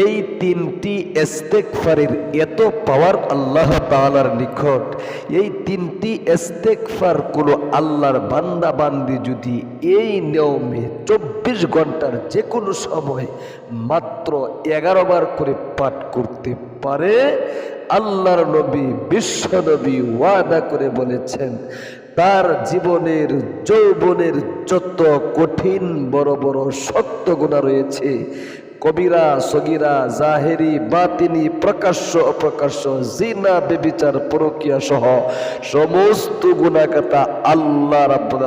এই তিনটি এস্তেকফারের এত পাওয়ার আল্লাহ তাআলার নিকট। এই তিনটি এস্তেকফার কোনো আল্লাহর বান্দা বান্দি যদি এই নিয়মে চব্বিশ ঘণ্টার যে কোনো সময় মাত্র এগারো বার করে পাঠ করতে পারে, আল্লাহর নবী, বিশ্ব নবী ওয়াদা করে বলেছেন, তার জীবনের, যৌবনের যত কঠিন, বড় বড় শক্ত গুণা রয়েছে কবিরা সগিরা জাহেরি বাতিনি প্রকাশ্য অপ্রকাশ্য জিনা বেবিচার পরকিয়া সহ সমস্ত গুণাকাতা আল্লাহ রাব্বুল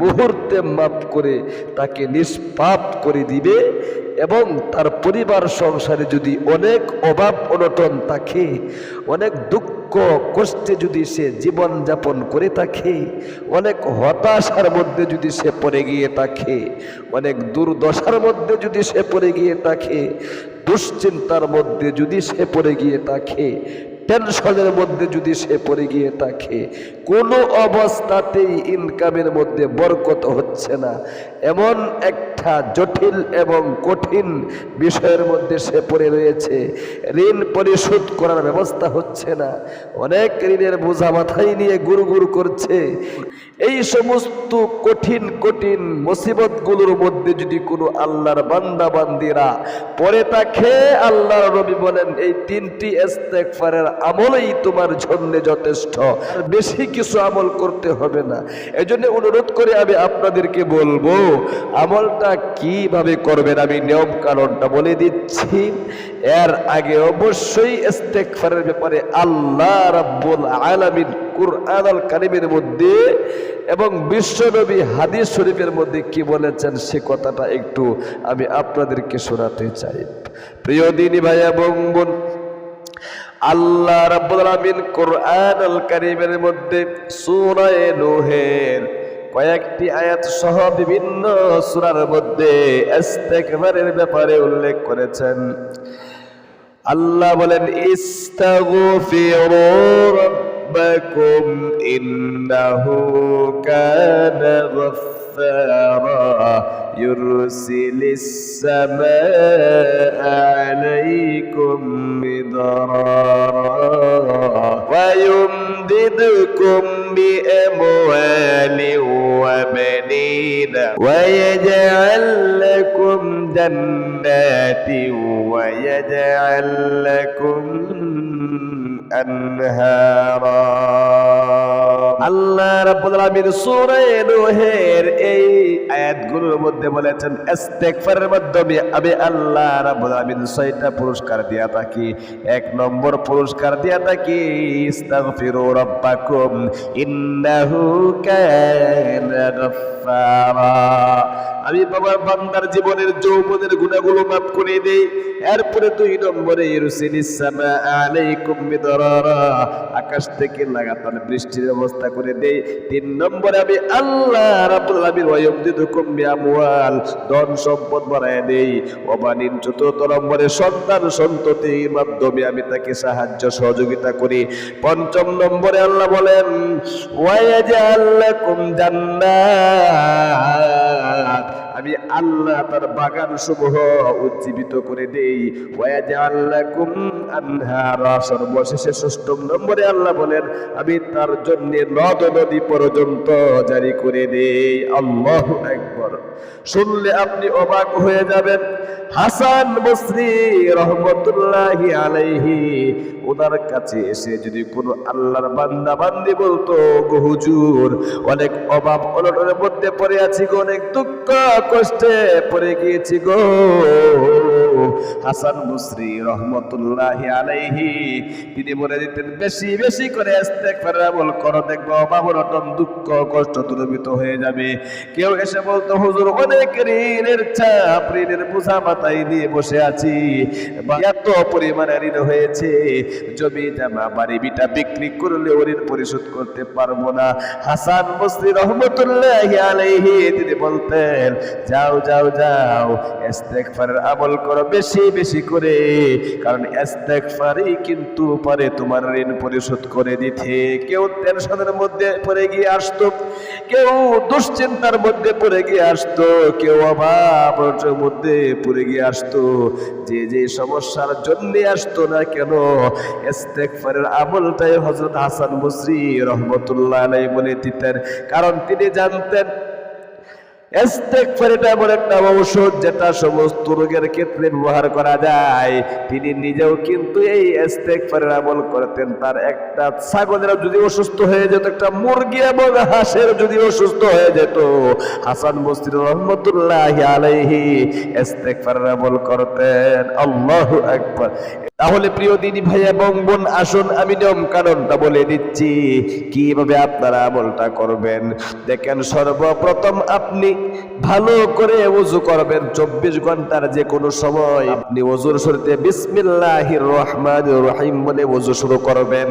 মুহূর্তে মাফ করে তাকে নিষ্পাপ করে দিবে এবং তার পরিবার সংসারে যদি অনেক অভাব অনটন থাকে, অনেক দুঃখ কষ্টে যদি সে জীবন যাপন করে থাকে, অনেক হতাশার মধ্যে যদি সে পড়ে গিয়ে থাকে, অনেক দুর্দশার মধ্যে যদি সে পড়ে গিয়ে থাকে, দুশ্চিন্তার মধ্যে যদি সে পড়ে গিয়ে থাকে টেনশনের মধ্যে যদি সে পড়ে গিয়ে থাকে, কোনো অবস্থাতেই ইনকামের মধ্যে বরকত হচ্ছে না। এমন একটা জটিল এবং কঠিন বিষয়ের মধ্যে সে পড়ে রয়েছে। ঋণ পরিশোধ করার ব্যবস্থা হচ্ছে না। অনেক ঋণের বোঝা মাথায় নিয়ে গুড় করছে। এই সমস্ত কঠিন কঠিন মুসিবতগুলোর মধ্যে যদি কোনো আল্লাহর বান্দা, বান্দিরা পরে থাকে আল্লাহ রবি বলেন, এই তিনটি ইস্তেগফারের আমলেই তোমার জন্য যথেষ্ট। বেশি কিছু আমল করতে হবে না। এজন্য অনুরোধ করে আমি আপনাদেরকে বলব, আমলটা কীভাবে করবেন আমি নিয়ম কানুনটা বলে দিচ্ছি। এর আগে অবশ্যই ইস্তেগফারের ব্যাপারে আল্লাহ রাব্বুল আলামিন কুরআন আল কারিমের মধ্যে এবং বিশ্বনবী হাদিস শরীফের মধ্যে কি বলেছেন সে কথাটা একটু আমি আপনাদেরকে শোনাতে চাই। প্রিয় দিনী ভাই এবং বোন, আল্লাহ রাব্বুল আলামিন কোরআন আল কারীমের মধ্যে সূরা নূহের কয়েকটি আয়াত সহ বিভিন্ন সূরার মধ্যে ইস্তেগফারের ব্যাপারে উল্লেখ করেছেন। আল্লাহ বলেন, ইস্তাগফিরু ربكم إنه كان غفارا يرسل السماء عليكم مدرارا ويمددكم بأموال وبنين ويجعل لكم جنات ويجعل لكم أنهارا আল্লাহ রাব্বুল সূরা নূহের এই আয়াতগুলোর মধ্যে বলেছেন মাধ্যমে আমি আল্লাহ রাব্বুল আলামিন ছয়টা পুরস্কার দিয়া থাকি। এক নম্বর পুরস্কার দিয়া থাকি, ইস্তাগফিরু রাব্বাকুম, ইন্নাহু কানা গাফফারা। আমি বাবার বান্দার জীবনের যৌবনের গুণাগুলো মাফ করে দেই। এরপরে দুই নম্বরে, ইরসিলিস সামা আলাইকুম মিদরারা আকাশ থেকে লাগাতার বৃষ্টির ব্যবস্থা করে দেই। তিন নম্বরে আমি আল্লাহ রাব্বুল আলামিন ওয়ায়ুমদিদুকুম বিআমওয়াল, ধন সম্পদ বাড়ায় দেই। ওবানিন চতুর্থ নম্বরে সন্তান সন্ততির মাধ্যমে আমি তাকে সাহায্য সহযোগিতা করি। পঞ্চম নম্বরে আল্লাহ বলেন ওয়ায়াজাল লাকুম জান্নাত। আমি আল্লাহ তার বাগান সমূহ উজ্জীবিত করে দেই। সর্বশেষে ষষ্ঠম নম্বরে আল্লাহ বলেন, আমি তার জন্য নদ নদী পর্যন্ত জারি করে দেই। আল্লাহ শুনলে আপনি অবাক হয়ে যাবেন। হাসান বসরি রহমতুল্লাহি আলাইহি, ওনার কাছে এসে যদি কোনো আল্লাহর বান্দা বান্দি বলতো, গো হুজুর, অনেক অভাব অনটনের মধ্যে পড়ে আছি গো, অনেক দুঃখ কষ্টে পড়ে গিয়েছি গো। হাসান বসরি রহমতুল্লাহি আলাইহি, তিনি বলে দিতেন, বেশি বেশি করে ইস্তেগফার আমল করো, দেখব অভাব অনটন দুঃখ, কষ্ট দূরীভূত হয়ে যাবে। কেউ এসে বলতো, হুজুর, অনেক ঋণের চাপ ঋণের বোঝা মাথায় নিয়ে বসে আছি। এত পরিমাণে ঋণ হয়েছে, জমি, জামা, বাড়ি, বিটা বিক্রি করলে ঋণ পরিশোধ করতে পারব না। হাসান বসরি রহমতুল্লাহ আলাইহি, তিনি বলতেন, যাও যাও যাও, ইস্তেগফারের আমল করো, বেশি বেশি করে। কারণ ইস্তেগফারই কিন্তু পারে তোমার ঋণ পরিশোধ করে দিতে। কেউ টেনশনের মধ্যে পড়ে গিয়ে আসতো, কেউ দুশ্চিন্তার মধ্যে পড়ে গিয়ে আসতো, কেউ অভাবের মধ্যে পড়ে গিয়ে আসতো। যে যে সমস্যার জন্য আসতো না কেন, ইস্তেগফারের আমলটাই হজরত হাসান মুসরি রহমতুল্লাহ আলাইহি বলে দিতেন। কারণ তিনি জানতেন ইস্তেগফার এটা এমন একটা ঔষধ যেটা সমস্ত রোগের ক্ষেত্রে ব্যবহার করা যায়। তিনি নিজেও কিন্তু এই ইস্তেগফারের আমল করতেন। তার একটা ছাগলের যদি অসুস্থ হয়ে যেত, একটা মুরগি এবং হাঁসের যদি অসুস্থ হয়ে যেত, হাসান বস্তির রহমতুল্লাহ আলাইহি ইস্তেগফারের আমল করতেন। আল্লাহু আকবার। তাহলে প্রিয় দিদি ভাই এবং বোন, আসুন আমি নিয়ম কারণটা বলে দিচ্ছি। কীভাবে আপনারা আমলটা করবেন? দেখেন, সর্বপ্রথম আপনি ভালো করে উজু করবেন। চব্বিশ ঘণ্টার যে কোনো সময় আপনি ওযুর শুরুতে বিসমিল্লাহির রহমানির রহিম বলে ওযু শুরু করবেন।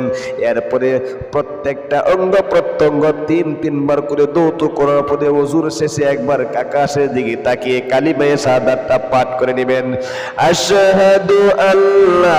এরপরে প্রত্যেকটা অঙ্গ প্রত্যঙ্গ তিন, তিনবার করে দৌত করার পরে ওযুর শেষে একবার আকাশের দিকে তাকিয়ে কালিমায়ে শাহাদাতটা পাঠ করে নেবেন। আশহাদু আল্লাহ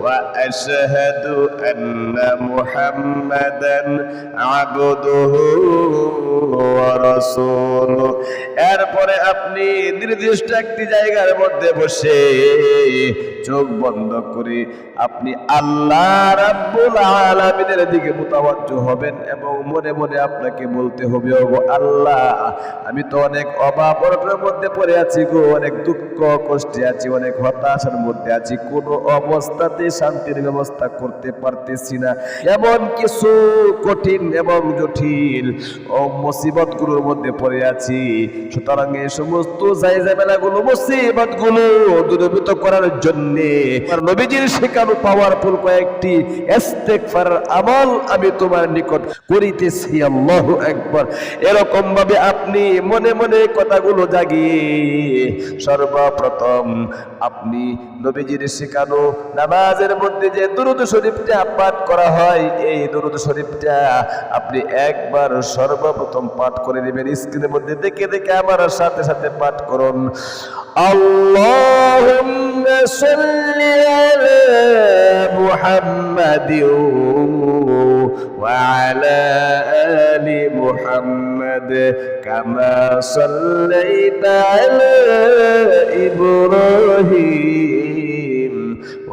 وأشهد أن محمدا عبده ورسوله এরপরে আপনি নির্দিষ্ট একটি জায়গার মধ্যে বসে চোখ বন্ধ করে আপনি আল্লাহ রাব্বুল আলামিনের দিকে মুতাওয়াজ্জ হবেন এবং মনে মনে আপনাকে বলতে হবে ওগো আল্লাহ আমি তো অনেক অভাব অনটনের মধ্যে পড়ে আছি গো অনেক দুঃখ কষ্টে আছি অনেক হতাশার মধ্যে আছি কোনো অবস্থাতে শান্তির ব্যবস্থা করতে পারতেছি না। এমন কিছু কঠিন এবং জটিল ও মুসিবতগুলোর মধ্যে পড়ে আছি। সুতরাং এই সমস্ত জায়জামেলা গুলো মুসিবতগুলো দূরীভূত করার জন্য নবীজির শেখানো পাওয়ারফুল কয়েকটি আমল আমি তোমার নিকট করিতেছি এরকম ভাবে আপনি মনে মনে কথাগুলো জাগিয়ে সর্বপ্রথম আপনি নবীজির শেখানো নামাজের মধ্যে যে দুরুদ শরীফটা পাঠ করা হয় এই দুরুদ শরীফটা আপনি একবার সর্বপ্রথম পাঠ করে নেবেন স্ক্রিনের মধ্যে দেখে দেখে আমার সাথে সাথে পাঠ করুন আল্লাহুম্মা সাল্লি আলা মুহাম্মাদিন وعلى آل محمد كما صليت على إبراهيم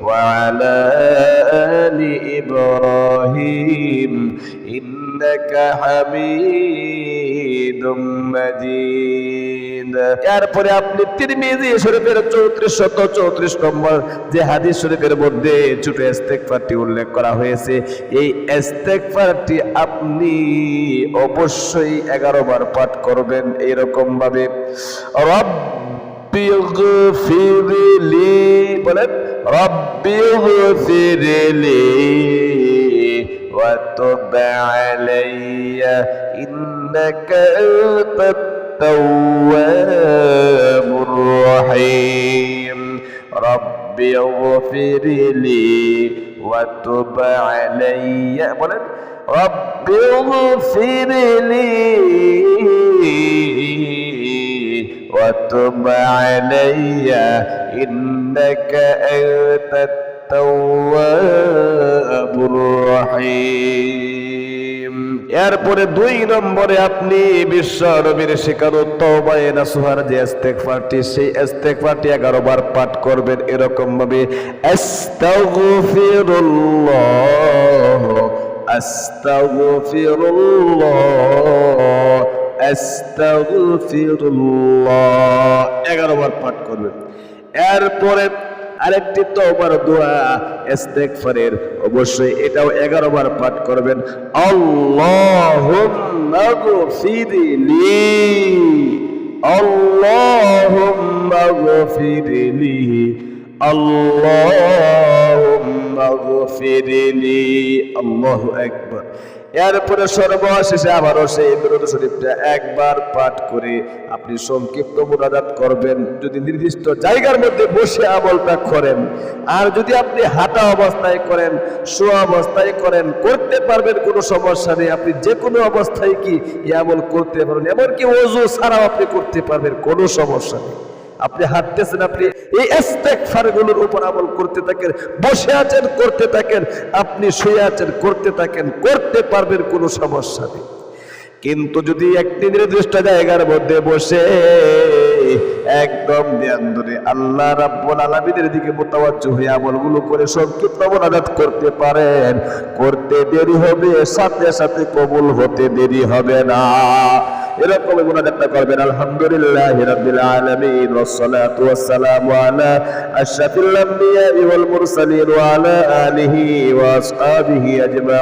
وعلى آل إبراهيم إنك حميد مجيد এরপরে আপনি তিরমিজি শরীফের চৌত্রিশ শত চৌত্রিশ নম্বর যে হাদিস শরীফের মধ্যে ছোট ইস্তেগফারটি উল্লেখ করা হয়েছে এই ইস্তেগফারটি আপনি অবশ্যই এগারো বার পাঠ করবেন এইরকম ভাবে রব্বি গফিরলি رب اغفر لي وتب علي إنك أنت التواب الرحيم. رب اغفر لي وتب علي. ربي رب اغفر لي وتب علي إنك أنت التواب الرحيم এরপরে দুই নম্বরে আপনি বিশ্ব নবীর শেখানো তওবায়ে নাসুহার যে ইস্তেগফারটি সেই ইস্তেগফারটি 11 বার পাঠ করবেন এরকম ভাবে আস্তাগফিরুল্লাহ আস্তাগফিরুল্লাহ 11 বার পাঠ করবেন। এরপরে আরেকটি তওবার দোয়া, ইস্তেগফারের। অবশ্যই এটাও 11 বার পাঠ করবেন। আল্লাহুম্মা গফিরলি। আল্লাহুম্মা গফিরলি। আল্লাহুম্মা গফিরলি। আল্লাহু আকবার। এরপরে সর্বশেষে আবারও সেই বিরোধ শরীফটা একবার পাঠ করে আপনি সংক্ষিপ্ত মোনাজাত করবেন। যদি নির্দিষ্ট জায়গার মধ্যে বসে আমলটা করেন, আর যদি আপনি হাঁটা অবস্থায় করেন, শোয়া অবস্থায় করেন, করতে পারবেন কোনো সমস্যা নেই। আপনি যে কোনো অবস্থায় কি এই আমল করতে পারবেন, এমনকি ওজু ছাড়াও আপনি করতে পারবেন, কোনো সমস্যা নেই। আপনি হাঁটতেছেন, আপনি এই গুলোর উপর আমল করতে থাকেন, বসে আছেন, করতে থাকেন, আপনি শুয়ে আছেন, করতে থাকেন, করতে পারবেন, কোনো সমস্যা নেই। কিন্তু যদি একটি নির্দিষ্ট জায়গার মধ্যে বসে একদম আল্লাহ রাব্বুল আলামিনের দিকে মোতাবাজ্জ হয়ে আমলগুলো করে সংক্ষিপ্ত মোনাজাত করতে পারেন, করতে দেরি হবে, সাথে সাথে কবুল হতে দেরি হবে না। এরকম মোনাজাতটা করবেন। আলহামদুলিল্লাহ রাব্বিল আলামিন والصلاه والسلام على اشرف الانبياء ওয়াল وعلى اله واصحابه ওয়া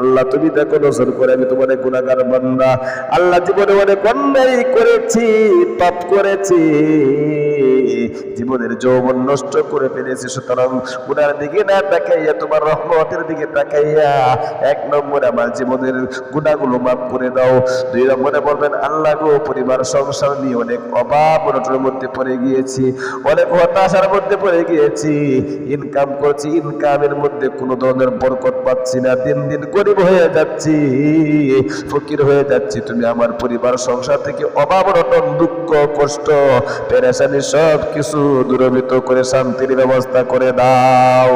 আল্লাহ, তুমি দেখো নজর করে, আমি তোমার গুনাহগার বান্দা। আল্লাহ, জীবনে অনেক অন্যায় করেছি, পাপ করেছি। জীবনের যৌবন নষ্ট করে ফেলেছি। সুতরাং গুনার দিকে না তাকাইয়া, তোমার রহমতের দিকে তাকাইয়া এক নম্বরে আমার জীবনের গুণাগুলো মাফ করে দাও। দুই নম্বরে বলবেন, আল্লাহ গো, পরিবার, সংসার নিয়ে অনেক অভাব অনটনের মধ্যে পড়ে গিয়েছি, অনেক হতাশার মধ্যে পড়ে গিয়েছি। ইনকাম করছি ইনকামের মধ্যে কোনো ধরনের বরকত পাচ্ছি না। দিন দিন গরিব হয়ে যাচ্ছি, ফকির হয়ে যাচ্ছি। তুমি আমার পরিবার, সংসার থেকে অভাব অনটন, দুঃখ, কষ্ট, পেরেশানি সব কিছু দূরবিত করে শান্তির ব্যবস্থা করে দাও।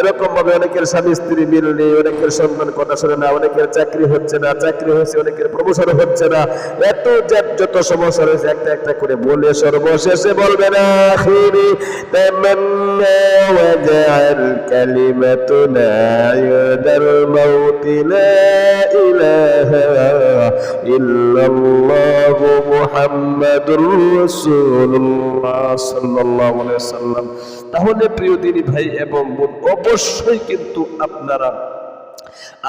এরকম ভাবে অনেকের স্বামী, স্ত্রী মিল নেই, অনেকের সন্তান কথা শুনে না, অনেকের চাকরি হচ্ছে না, চাকরি হয়েছে, অনেকের প্রমোশন হচ্ছে না। এত যত সমস্যা রয়েছে, একটা একটা করে বলে সর্বশেষে বলবে না ওয়াসাল্লাম। তাহলে প্রিয় দিনী ভাই এবং বোন অবশ্যই কিন্তু আপনারা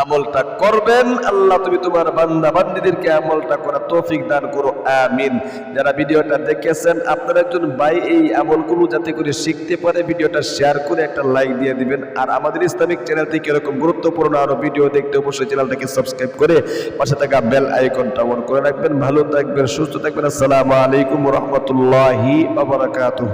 আমলটা করবেন। আল্লাহ তুমি তোমার বান্দা বান্দিদেরকে আমলটা করা তৌফিক দান করো। আমিন। যারা ভিডিওটা দেখেছেন, আপনারা একজন ভাই এই আমলগুলো যাতে করে শিখতে পারে, ভিডিওটা শেয়ার করে একটা লাইক দিয়ে দিবেন। আর আমাদের ইসলামিক চ্যানেল থেকে এরকম গুরুত্বপূর্ণ আরও ভিডিও দেখতে অবশ্যই চ্যানেলটাকে সাবস্ক্রাইব করে পাশে থাকা বেল আইকনটা অন করে রাখবেন। ভালো থাকবেন, সুস্থ থাকবেন। আসসালামু আলাইকুম রহমতুল্লাহি বাবারাকাতুহু